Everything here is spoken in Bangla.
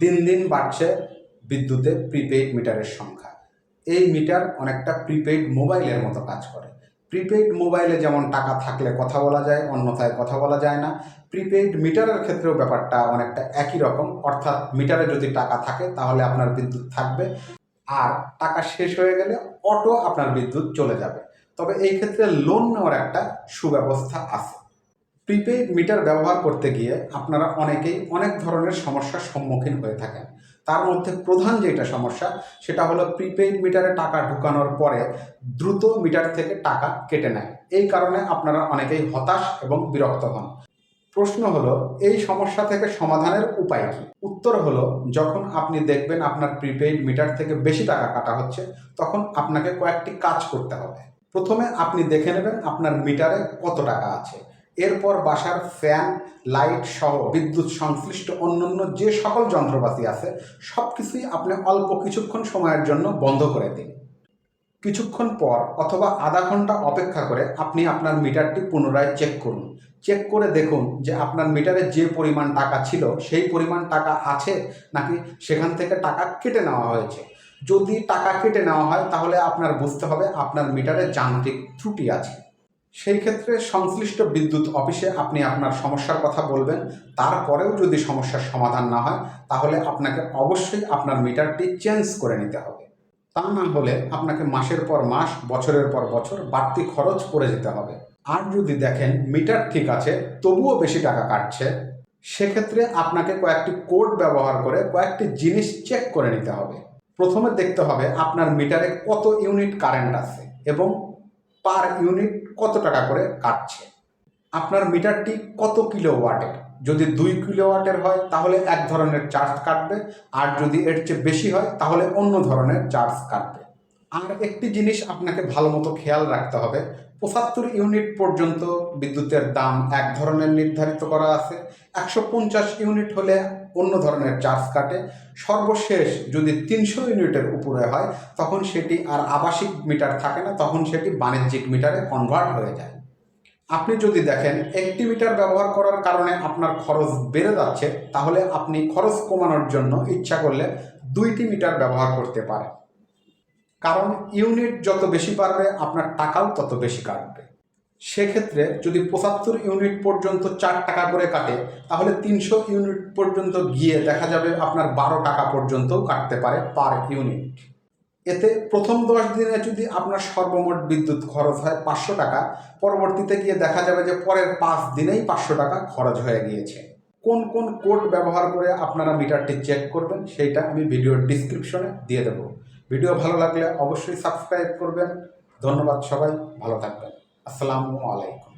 দিন দিন বাড়ছে বিদ্যুতের প্রিপেইড মিটারের সংখ্যা। এই মিটার অনেকটা প্রিপেইড মোবাইলের মতো কাজ করে। প্রিপেইড মোবাইলে যেমন টাকা থাকলে কথা বলা যায়, অন্যথায় কথা বলা যায় না। প্রিপেইড মিটারের ক্ষেত্রেও ব্যাপারটা অনেকটা একই রকম। অর্থাৎ মিটারে যদি টাকা থাকে, তাহলে আপনার বিদ্যুৎ থাকবে। আর টাকা শেষ হয়ে গেলে অটো আপনার বিদ্যুৎ চলে যাবে। তবে এই ক্ষেত্রে লোন নেওয়ার একটা সুব্যবস্থা আছে। প্রিপেইড মিটার ব্যবহার করতে গিয়ে আপনারা অনেকেই অনেক ধরনের সমস্যার সম্মুখীন হয়ে থাকেন। তার মধ্যে প্রধান যেটা সমস্যা, সেটা হলো প্রিপেইড মিটারে টাকা ঢুকানোর পরে দ্রুত মিটার থেকে টাকা কেটে নেয়। এই কারণে আপনারা অনেকেই হতাশ এবং বিরক্ত হন। প্রশ্ন হলো, এই সমস্যা থেকে সমাধানের উপায় কি? উত্তর হলো, যখন আপনি দেখবেন আপনার প্রিপেইড মিটার থেকে বেশি টাকা কাটা হচ্ছে, তখন আপনাকে কয়েকটি কাজ করতে হবে। প্রথমে আপনি দেখে নেবেন আপনার মিটারে কত টাকা আছে। এরপর বাসার ফ্যান, লাইট সহ বিদ্যুৎ সংশ্লিষ্ট অন্যান্য যে সকল যন্ত্রপাতি আছে সব কিছুই আপনি অল্প কিছুক্ষণ সময়ের জন্য বন্ধ করে দিন। কিছুক্ষণ পর অথবা আধা ঘণ্টা অপেক্ষা করে আপনি আপনার মিটারটি পুনরায় চেক করুন। চেক করে দেখুন যে আপনার মিটারে যে পরিমাণ টাকা ছিল, সেই পরিমাণ টাকা আছে নাকি সেখান থেকে টাকা কেটে নেওয়া হয়েছে। যদি টাকা কেটে নেওয়া হয়, তাহলে আপনার বুঝতে হবে আপনার মিটারে যান্ত্রিক ত্রুটি আছে। সেই ক্ষেত্রে সংশ্লিষ্ট বিদ্যুৎ অফিসে আপনি আপনার সমস্যার কথা বলবেন। তারপরেও যদি সমস্যার সমাধান না হয়, তাহলে আপনাকে অবশ্যই আপনার মিটারটি চেঞ্জ করে নিতে হবে। তা না হলে আপনাকে মাসের পর মাস, বছরের পর বছর বাড়তি খরচ পড়ে যেতে হবে। আর যদি দেখেন মিটার ঠিক আছে, তবুও বেশি টাকা কাটছে, সেক্ষেত্রে আপনাকে কয়েকটি কোড ব্যবহার করে কয়েকটি জিনিস চেক করে নিতে হবে। প্রথমে দেখতে হবে আপনার মিটারে কত ইউনিট কারেন্ট আছে এবং পার ইউনিট কত টাকা করে কাটছে? আপনার মিটারটি কত কিলো ওয়াটের যদি দুই কিলো ওয়াটের হয়, তাহলে এক ধরনের চার্জ কাটবে, আর যদি এর চেয়ে বেশি হয়, তাহলে অন্য ধরনের চার্জ কাটবে। আর একটি জিনিস আপনাকে ভালো মতো খেয়াল রাখতে হবে, পঁচাত্তর ইউনিট পর্যন্ত বিদ্যুতের দাম এক ধরনের নির্ধারিত করা আছে, একশো পঞ্চাশ ইউনিট হলে অন্য ধরনের চার্জ কাটে, সর্বশেষ যদি তিনশো ইউনিটের উপরে হয়, তখন সেটি আর আবাসিক মিটার থাকে না, তখন সেটি বাণিজ্যিক মিটারে কনভার্ট হয়ে যায়। আপনি যদি দেখেন একটি মিটার ব্যবহার করার কারণে আপনার খরচ বেড়ে যাচ্ছে, তাহলে আপনি খরচ কমানোর জন্য ইচ্ছা করলে দুইটি মিটার ব্যবহার করতে পারেন। কারণ ইউনিট যত বেশি পারবে, আপনার টাকাও তত বেশি কাটবে। সেক্ষেত্রে যদি পঁচাত্তর ইউনিট পর্যন্ত চার টাকা করে কাটে, তাহলে তিনশো ইউনিট পর্যন্ত গিয়ে দেখা যাবে আপনার বারো টাকা পর্যন্তও কাটতে পারে পার ইউনিট। এতে প্রথম দশ দিনে যদি আপনার সর্বমোট বিদ্যুৎ খরচ হয় পাঁচশো টাকা, পরবর্তীতে গিয়ে দেখা যাবে যে পরের পাঁচ দিনেই পাঁচশো টাকা খরচ হয়ে গিয়েছে। কোন কোন কোড ব্যবহার করে আপনারা মিটারটি চেক করবেন, সেইটা আমি ভিডিওর ডিসক্রিপশনে দিয়ে দেবো। ভিডিও ভালো লাগলে অবশ্যই সাবস্ক্রাইব করবেন। ধন্যবাদ সবাই ভালো থাকবেন। আসসালামু আলাইকুম।